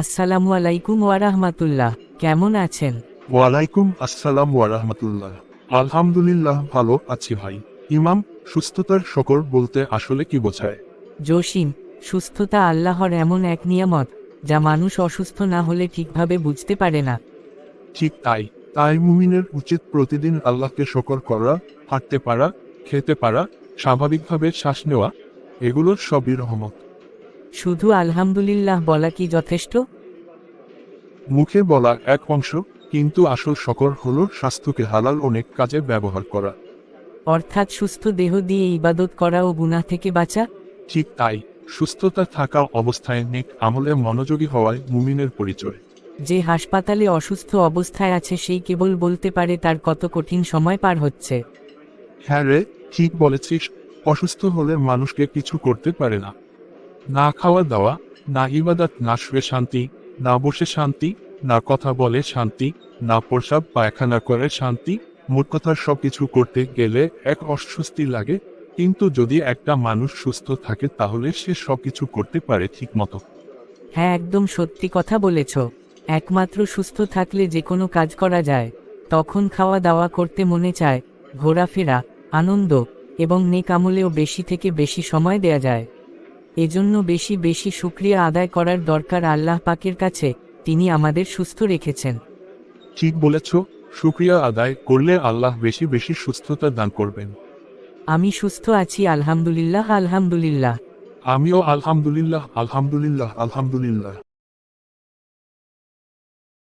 আসসালামু আলাইকুম ওয়ারাহমাতুল্লাহ কেমন আছেন? ওয়ালাইকুম আসসালাম ওয়ারাহমাতুল্লাহ আলহামদুলিল্লাহ ভালো আছি ভাই। ইমাম সুস্থতার শকর বলতে আসলে কি বোঝায়? জসিম সুস্থতা আল্লাহর এমন এক নিয়ামত যা মানুষ অসুস্থ না হলে ঠিকভাবে বুঝতে পারে না। ঠিক তাই তাই মুমিনের উচিত প্রতিদিন আল্লাহকে শকর করা হাঁটতে পারা খেতে পারা স্বাভাবিকভাবে শ্বাস নেওয়া এগুলোর সবই রহমত। শুধু আলহামদুলিল্লাহ বলা কি যথেষ্ট? মুখে বলা এক অংশ কিন্তু আসল শকর হলো স্বাস্থ্যকে হালাল অনেক কাজে ব্যবহার করা। অর্থাৎ সুস্থ দেহ দিয়ে ইবাদত করা ও গুনাহ থেকে বাঁচা? ঠিক তাই সুস্থতা থাকা অবস্থায় নেক আমলে মনোযোগী হওয়ায় মুমিনের পরিচয়। যে হাসপাতালে অসুস্থ অবস্থায় আছে সেই কেবল বলতে পারে তার কত কঠিন সময় পার হচ্ছে। হ্যাঁ রে ঠিক বলেছিস অসুস্থ হলে মানুষকে কিছু করতে পারে না। না খাওয়া দাওয়া, না ইবাদত, না শুয়ে শান্তি, না বসে শান্তি, না কথা বলে শান্তি, না প্রসাব পায়খানা করে শান্তি, মোট কথা সবকিছু করতে গেলে এক অস্বস্তি লাগে, কিন্তু যদি একটা মানুষ সুস্থ থাকে তাহলে সে সবকিছু করতে পারে ঠিক মতো হ্যাঁ একদম সত্যি কথা বলেছ। একমাত্র সুস্থ থাকলে যে কোনো কাজ করা যায়। তখন খাওয়া দাওয়া করতে মনে চায়, ঘোরাফেরা, আনন্দ এবং নেক আমলেও বেশি থেকে বেশি সময় দেয়া যায়। এজন্য বেশি বেশি শুক্রিয়া আদায় করার দরকার আল্লাহ পাকের কাছে তিনি আমাদের সুস্থ রেখেছেন। ঠিক বলেছ শুক্রিয়া আদায় করলে আল্লাহ বেশি বেশি সুস্থতা দান করবেন। আমি সুস্থ আছি আলহামদুলিল্লাহ আলহামদুলিল্লাহ। আমিও আলহামদুলিল্লাহ আলহামদুলিল্লাহ আলহামদুলিল্লাহ।